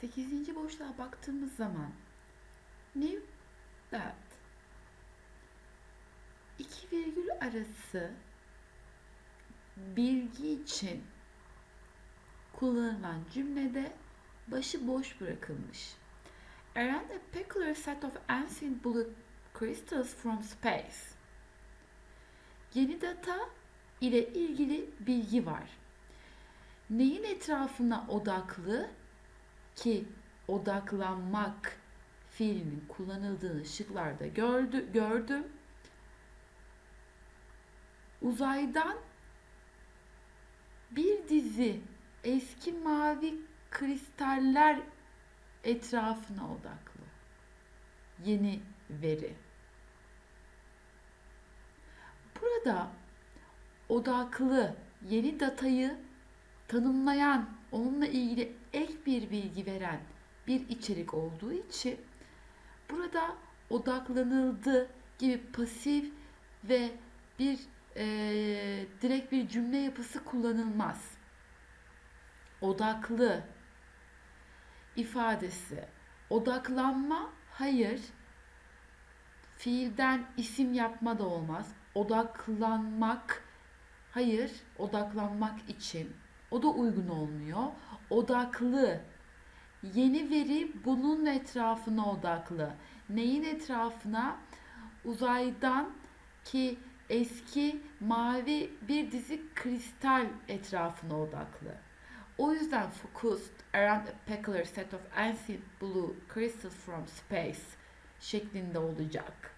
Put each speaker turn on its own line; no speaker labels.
8. boşluğa baktığımız zaman new that iki virgül arası bilgi için kullanılan cümlede başı boş bırakılmış. Around a peculiar set of ancient blue crystals from space. Yeni data ile ilgili bilgi var. Neyin etrafına odaklı ki odaklanmak fiilinin kullanıldığını şıklarda gördü, gördüm. Uzaydan bir dizi eski mavi kristaller etrafına odaklı. Yeni veri. Burada odaklı yeni datayı tanımlayan, onunla ilgili ek bir bilgi veren bir içerik olduğu için burada odaklanıldı gibi pasif ve bir eee, direkt bir cümle yapısı kullanılmaz. Odaklı ifadesi. Odaklanma hayır. Fiilden isim yapma da olmaz. Odaklanmak hayır. Odaklanmak için. O da uygun olmuyor. Odaklı. Yeni veri bunun etrafına odaklı. Neyin etrafına? Uzaydan ki eski mavi bir dizi kristal etrafına odaklı. O yüzden focused around a peculiar set of ancient blue crystals from space şeklinde olacak.